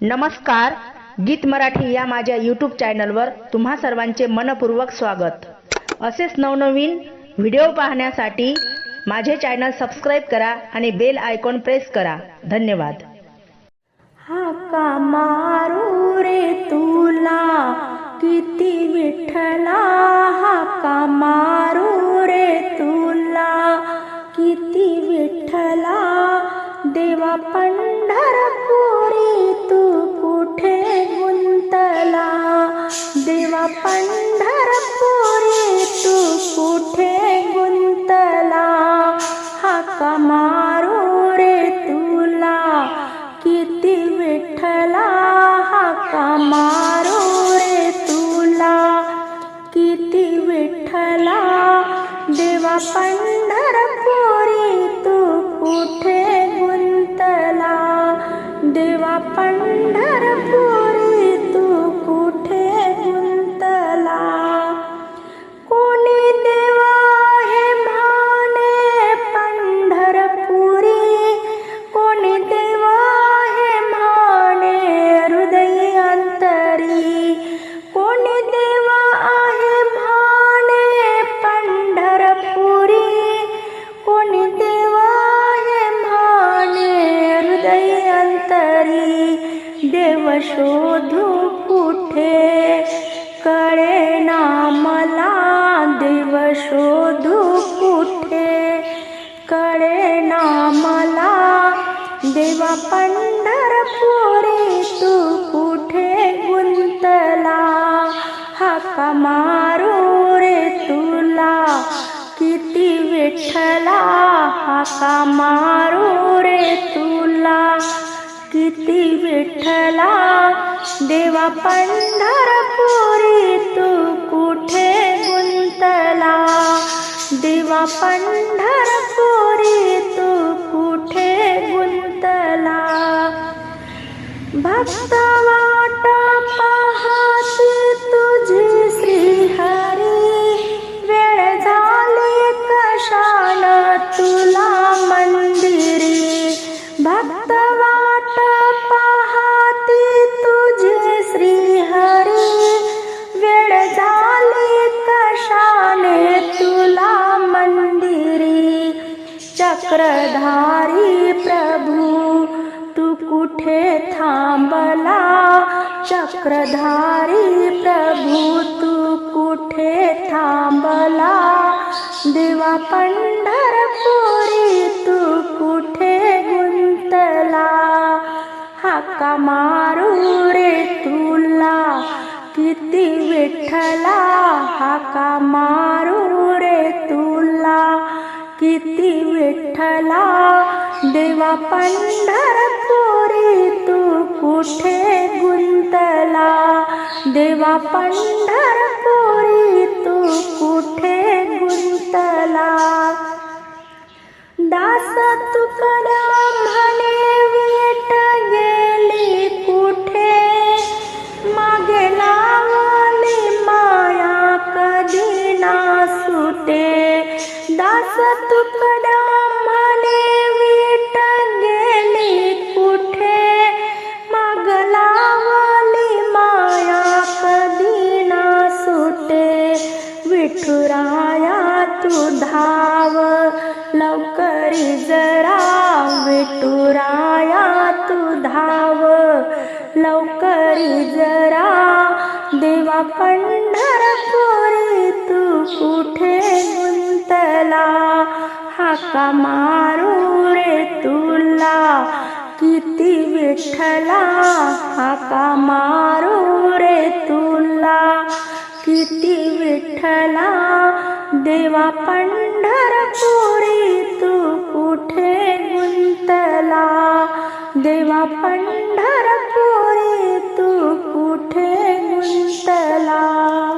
नमस्कार गीत मराठी या माझ्या यूट्यूब चॅनलवर तुम्हा सर्वांचे मनपूर्वक स्वागत. असेच नवनवीन व्हिडिओ पाहण्यासाठी माझे चॅनल सबस्क्राईब करा आणि बेल आयकॉन प्रेस करा. धन्यवाद. हाका मारू रे तुला? किती विठ्ठला हाका मारू रे तुला? किती विठ्ठला देवा पंढरपूर तू कुठे गुंतला? देवा पंढरपुरी तू कुठे गुंतला? हाका मारू रे तुला किती विठ्ठला? हाका मारू रे तुला किती विठ्ठला? देवा पंढरपुरी तू कुठे देवा शोधू कुठे? कळे ना मला देव शोधू कुठे? कळे ना मला देवा पंढरपुरी तू कुठे गुंतला? हाका मारू रे तुला किती विठ्ठला? हाका मारू रे तुला किती विठ्ठला देवा पंढरपुरी तू कुठे गुंतला? देवा पंढरपुरी तू कुठे गुंतला? भक्त वाट चक्रधारी प्रभू तू कुठे थांबला? चक्रधारी प्रभू तू कुठे थांबला? देवा पंढरपुरी तू कुठे गुंतला? हाका मारू रे तुला किती विठ्ठला? हाका मारू रे तुला किती विठ्ठला देवा पंढरपुरी तू कुठे गुंतला? देवा पंढरपुरी तू कुठे गुंतला? दास तुकड्या म्हणे दास तुकडा म्हणे वीट गेली कुठे? माग लावली माया कधी ना सुटे. विठुराया तू धाव लवकरी जरा विठुराया तू धाव. लवकरी जरा देवा पंढरपुरी तू कुठे? हाका मारू रे तुला. किती विठ्ठला हाका मारू रे तुला. किती विठ्ठला देवा पंढरपुरी तू कुठे गुंतला? देवा पंढरपुरी तू कुठे गुंतला?